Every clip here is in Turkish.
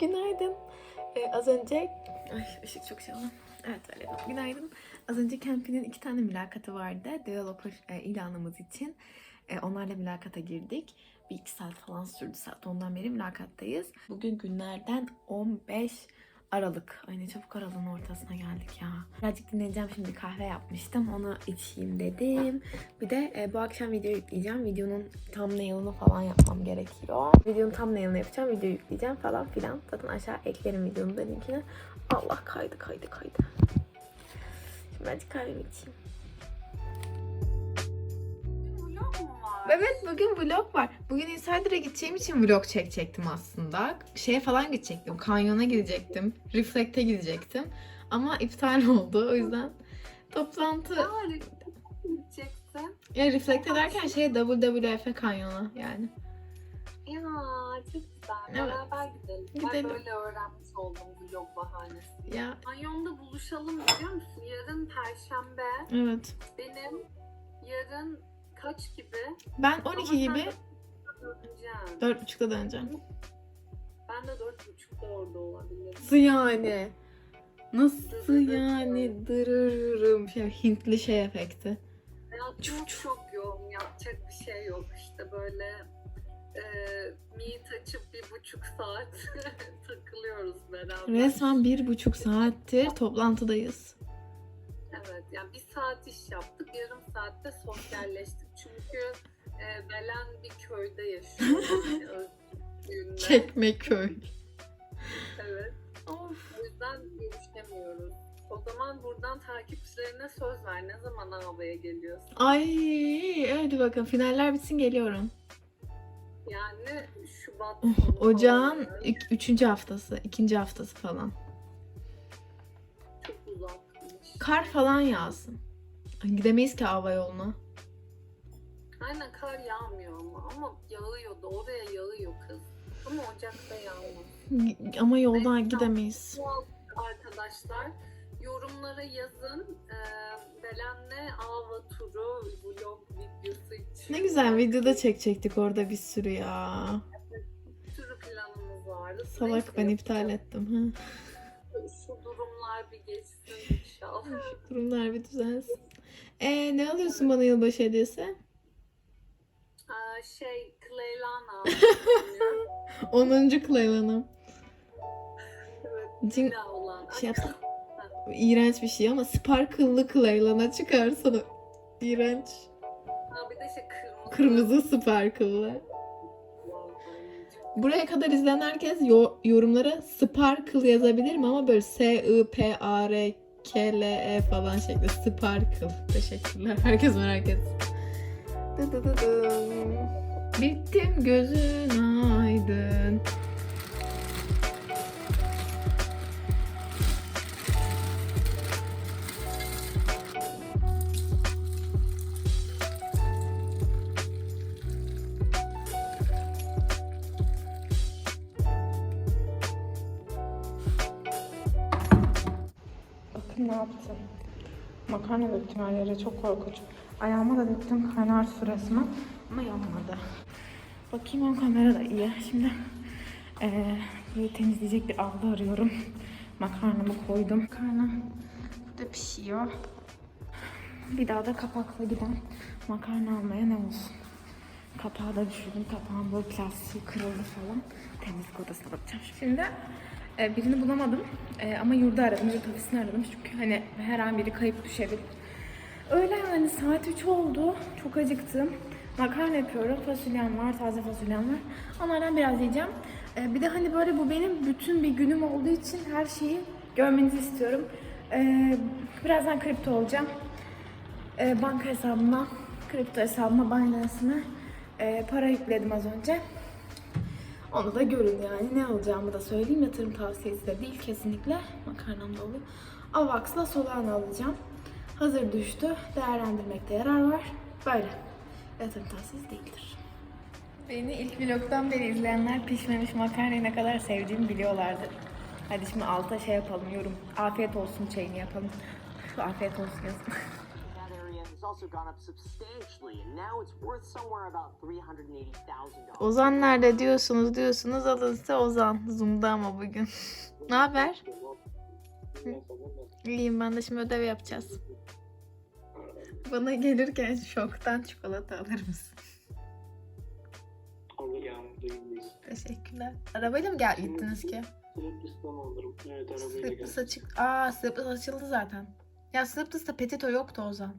Günaydın. Ee, az önce... Ay ışık çok şey oldu. Evet öyle. Günaydın. Az önce Campy'nin iki tane mülakatı vardı. Developer e, ilanımız için. E, onlarla mülakata girdik. Bir iki saat falan sürdü. Saat ondan beri mülakattayız. Bugün günlerden 15 Aralık. Ay ne çabuk aralığın ortasına geldik ya. Birazcık dinleneceğim şimdi kahve yapmıştım. Onu içeyim dedim. Bir de e, bu akşam video yükleyeceğim. Videonun thumbnail'ını falan yapmam gerekiyor. Videonun thumbnail'ını yapacağım. Video yükleyeceğim falan filan. Zaten aşağı eklerim videonun linkini. Allah kaydı kaydı kaydı. Şimdi birazcık kahvemi içeyim. Evet bugün vlog var. Bugün Insider'a gideceğim için vlog çekecektim aslında. Şeye falan gidecektim. Kanyona gidecektim. Reflect'e gidecektim. Ama iptal oldu. O yüzden toplantı... Aa, gideceksin. Ya Reflect'e derken şey WWF kanyona yani. Ya çok güzel. Evet. Beraber gidelim. Gidelim. Ben böyle öğrenmiş oldum vlog bahanesi. Ya Kanyonda buluşalım biliyor musun? Yarın Perşembe. evet. Benim yarın kaç gibi? Ben Ama 12 sen gibi döneceksin. 4.30'da döneceğim. Ben de dört buçukta orada olabilirim. Nasıl yani? Nasıl yani? Dırırırım. Şey, Hintli şey efekti. Hayatım Çok- çok yoğun. Yapacak bir şey yok. İşte böyle e, meet açıp bir buçuk saat takılıyoruz beraber. Resmen bir buçuk saattir toplantıdayız. Evet yani bir saat iş yaptık. Yarım saatte sosyalleştik. Çünkü e, Belen bir köyde yaşıyor. Yani. Çekmeköy. Evet. Of. O yüzden görüşemiyoruz. O zaman buradan takipçilerine söz ver. Ne zaman havaya geliyorsun? Ay hadi bakalım finaller bitsin geliyorum. Yani Şubat Oh, Ocağın ilk, üçüncü haftası, ikinci haftası falan. Çok uzakmış. Kar falan yağsın. Ay, gidemeyiz ki hava yoluna. Yağmıyor ama. Ama yağıyordu. Oraya yağıyor kız. Ama Ocak'ta yağmıyor. G- Ama yoldan gidemeyiz. Bu arkadaşlar yorumlara yazın. Ee, Belen'le Ava turu vlog videosu için. Ne güzel videoda çekecektik orada bir sürü ya. Bir sürü planımız vardı. Salak Neyse, ben iptal ettim. Ha. Şu durumlar bir geçsin inşallah. Durumlar bir düzelsin. Ee, ne alıyorsun bana yılbaşı hediyesi? Aa, şey Cleylana aldım. 10. Claylan'ım. Cin- Lila olan. Şey yapsana. İğrenç bir şey ama sparkle'lı Claylan'a çıkar sana. İğrenç. Ha, bir de şey kırmızı. Kırmızı sparkle'lı. Buraya kadar izleyen herkes yo- yorumlara sparkle yazabilir mi ama böyle S-I-P-A-R-K-L-E falan şeklinde sparkle. Teşekkürler. Herkes merak etsin. Bittim gözün aydın. Bakın ne yaptım. Makarna döktüm her yere çok korkunç. Ayağıma da döktüm su resmen. Ama yanmadı. Bakayım ön kamera da iyi. Şimdi eee böyle temizleyecek bir avlu arıyorum. Makarnamı koydum. Makarna burada pişiyor. Bir daha da kapakla giden makarna almaya ne olsun. Kapağı da düşürdüm. Kapağın böyle plastiği kırıldı falan. Temizlik odasına bakacağım. Şimdi e, birini bulamadım. E, ama yurda aradım. Yurt ofisini aradım. Çünkü hani her an biri kayıp düşebilir. Öyle yani saat 3 oldu. Çok acıktım. Makarna yapıyorum. Fasulyem var, taze fasulyem var. Onlardan biraz yiyeceğim. E, bir de hani böyle bu benim bütün bir günüm olduğu için her şeyi görmenizi istiyorum. E, birazdan kripto olacağım. E, banka hesabıma, kripto hesabıma, Binance'ına e, para yükledim az önce. Onu da görün yani. Ne alacağımı da söyleyeyim. Yatırım tavsiyesi de değil kesinlikle. Makarnam dolu. Avax'la Solana alacağım. Hazır düştü. Değerlendirmekte yarar var. Böyle. Yatırım tavsiyesi değildir. Beni ilk vlogdan beri izleyenler pişmemiş makarnayı ne kadar sevdiğimi biliyorlardır. Hadi şimdi alta şey yapalım yorum. Afiyet olsun çayını yapalım. Afiyet olsun yazın. that area is also gone up substantially, and now it's worth somewhere about $380,000. Ozan nerede diyorsunuz diyorsunuz alın size Ozan. Zoom'da ama bugün. ne haber? İyiyim ben de şimdi ödev yapacağız. Bana gelirken şoktan çikolata alır mısın? Yağmurdayız. Teşekkürler. Arabayla mı gel gittiniz ki? Slippus'tan alırım. Evet arabayla geldim. açık. Aa Slippers açıldı zaten. Ya Slippers'ta Petito yoktu Ozan.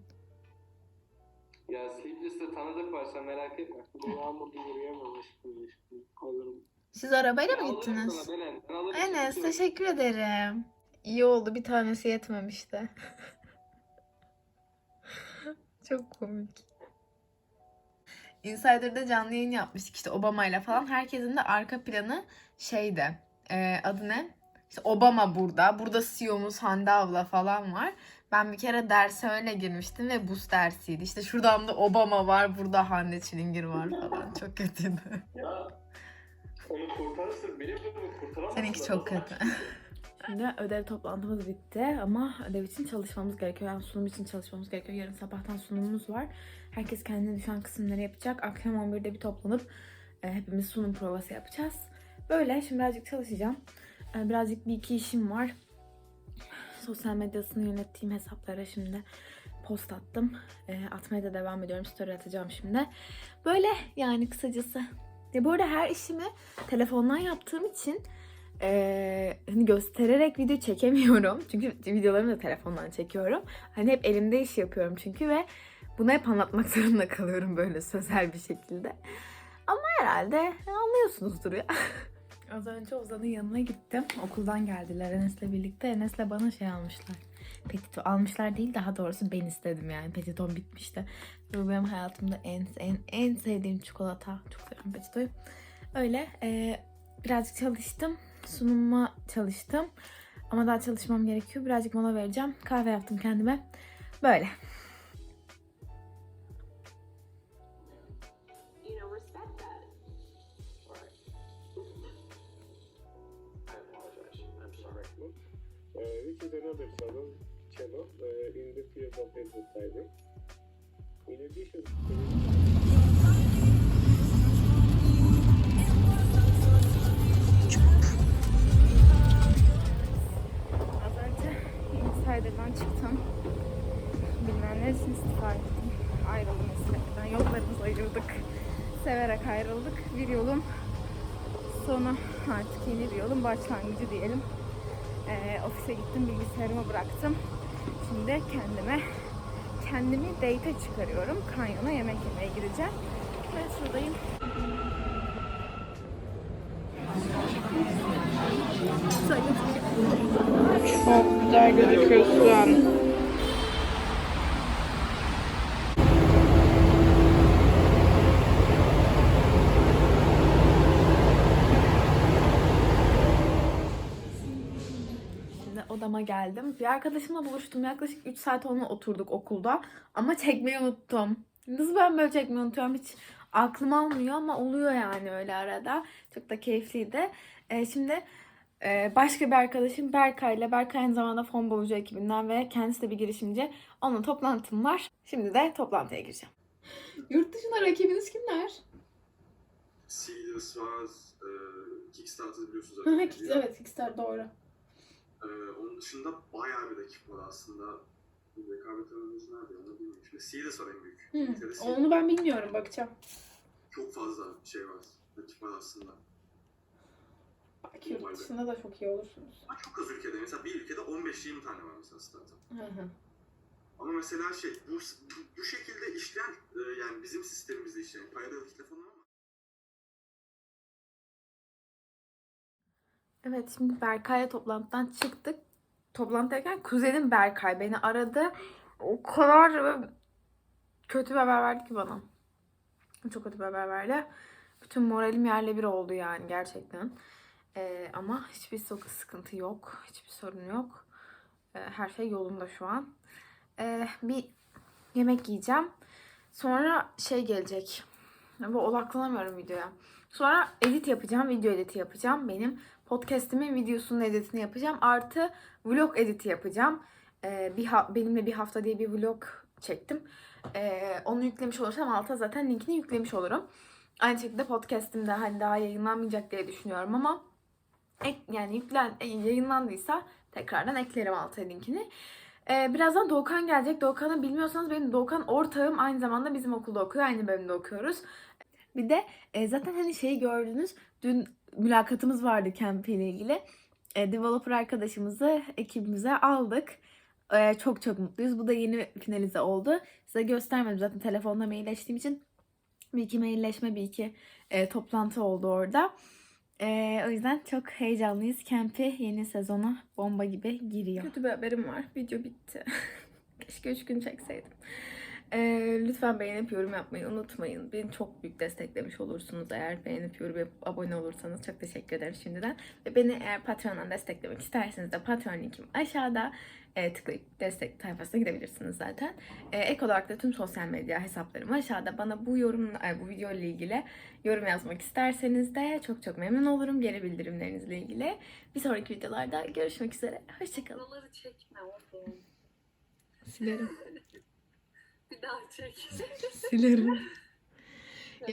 Ya Sleepless'te tanıdık var sen merak etme. Bu yağmurda yürüyemem aşkım aşkım. Alırım. Siz arabayla mı Alırım gittiniz? sana Belen. Ben alırım. Enes sıkıntı yok. teşekkür ederim. İyi oldu bir tanesi yetmemişti. Çok komik. Insider'da canlı yayın yapmıştık işte Obama'yla falan. Herkesin de arka planı şeydi. e, adı ne? İşte Obama burada. Burada CEO'muz Hande abla falan var. Ben bir kere derse öyle girmiştim ve bus dersiydi. İşte şuradan da Obama var, burada Hande Çilingir var falan. Çok kötüydü. Ya onu kurtarırsın. Beni bunu kurtaramazsın. Seninki çok kötü. Şimdi ödev toplantımız bitti ama ödev için çalışmamız gerekiyor. Yani sunum için çalışmamız gerekiyor. Yarın sabahtan sunumumuz var. Herkes kendine düşen kısımları yapacak. Akşam 11'de bir toplanıp e, hepimiz sunum provası yapacağız. Böyle şimdi birazcık çalışacağım. E, birazcık bir iki işim var. Sosyal medyasını yönettiğim hesaplara şimdi post attım. E, atmaya da devam ediyorum. Story atacağım şimdi. Böyle yani kısacası. Ya bu arada her işimi telefondan yaptığım için eee, hani göstererek video çekemiyorum. Çünkü videolarımı da telefondan çekiyorum. Hani hep elimde iş yapıyorum çünkü ve bunu hep anlatmak zorunda kalıyorum böyle sözel bir şekilde. Ama herhalde anlıyorsunuzdur ya. Az önce Ozan'ın yanına gittim. Okuldan geldiler Enes'le birlikte. Enes'le bana şey almışlar. Petito almışlar değil daha doğrusu ben istedim yani. Petiton bitmişti. Bu benim hayatımda en en en sevdiğim çikolata. Çok seviyorum Petito'yu. Öyle eee, birazcık çalıştım. Sunuma çalıştım. Ama daha çalışmam gerekiyor. Birazcık mola vereceğim. Kahve yaptım kendime. Böyle. To Insider'dan çıktım. Bilmem için istifa ettim. Ayrıldım meslekten. Yollarımız ayırdık. Severek ayrıldık. Bir yolun sonu artık yeni bir yolun başlangıcı diyelim. Ee, ofise gittim bilgisayarımı bıraktım. Şimdi kendime kendimi date çıkarıyorum. Kanyona yemek yemeye gideceğim. Ben şuradayım. Çok güzel gözüküyorsun. Odama geldim. Bir arkadaşımla buluştum. Yaklaşık 3 saat onunla oturduk okulda. Ama çekmeyi unuttum. Nasıl ben böyle çekmeyi unutuyorum? Hiç aklım almıyor ama oluyor yani öyle arada. Çok da keyifliydi. Ee, şimdi e, başka bir arkadaşım Berkay ile Berkay aynı zamanda fon bulucu ekibinden ve kendisi de bir girişimci. Onunla toplantım var. Şimdi de toplantıya gireceğim. Yurt dışında rakibiniz kimler? Seedless var, e, Kickstarter biliyorsunuz. evet, arkadaşlar. evet Kickstarter doğru. E, onun dışında bayağı bir rakip var aslında. Rekabet aramız nerede onu bilmiyorum. Şimdi Seedless var en büyük. İngiltere'de Seedless- ben bilmiyorum bakacağım. Çok fazla şey var. Rakip var aslında. Yurt dışında da çok iyi olursunuz. Ama çok az ülkede. Mesela bir ülkede 15-20 tane var mesela startup. Hı hı. Ama mesela şey bu, bu, bu şekilde işleyen e, yani bizim sistemimizde işleyen paydalı telefonu ama Evet şimdi Berkay'la toplantıdan çıktık. Toplantıdayken kuzenim Berkay beni aradı. O kadar böyle kötü bir haber verdi ki bana. Çok kötü bir haber verdi. Bütün moralim yerle bir oldu yani gerçekten. Ee, ama hiçbir sıkıntı yok. Hiçbir sorun yok. Ee, her şey yolunda şu an. Ee, bir yemek yiyeceğim. Sonra şey gelecek. Bu odaklanamıyorum videoya. Sonra edit yapacağım. Video editi yapacağım. Benim podcastimin videosunun editini yapacağım. Artı vlog editi yapacağım. Ee, bir benimle bir hafta diye bir vlog çektim. Ee, onu yüklemiş olursam alta zaten linkini yüklemiş olurum. Aynı şekilde podcast'imde hani daha yayınlanmayacak diye düşünüyorum ama ek, yani yüklen, e, yayınlandıysa tekrardan eklerim alta linkini. Ee, birazdan Doğukan gelecek. Doğukan'ı bilmiyorsanız benim Doğukan ortağım aynı zamanda bizim okulda okuyor. Aynı bölümde okuyoruz. Bir de e, zaten hani şeyi gördünüz. Dün mülakatımız vardı Camp ile ilgili. E, developer arkadaşımızı ekibimize aldık. E, çok çok mutluyuz. Bu da yeni finalize oldu. Size göstermedim zaten telefonla mailleştiğim için. Bir iki mailleşme, bir iki e, toplantı oldu orada. E, o yüzden çok heyecanlıyız. Camp'i yeni sezona bomba gibi giriyor. Kötü bir haberim var. Video bitti. Keşke 3 gün çekseydim. E, lütfen beğenip yorum yapmayı unutmayın. Beni çok büyük desteklemiş olursunuz eğer beğenip yorum yapıp abone olursanız. Çok teşekkür ederim şimdiden. Ve beni eğer Patreon'dan desteklemek isterseniz de Patreon linkim aşağıda e, tıklayıp destek sayfasına gidebilirsiniz zaten. E, ek olarak da tüm sosyal medya hesaplarım aşağıda. Bana bu yorum, e, bu video ile ilgili yorum yazmak isterseniz de çok çok memnun olurum geri bildirimlerinizle ilgili. Bir sonraki videolarda görüşmek üzere. Hoşçakalın. Buraları çekme oğlum. Silerim. Bir daha çek. Silerim.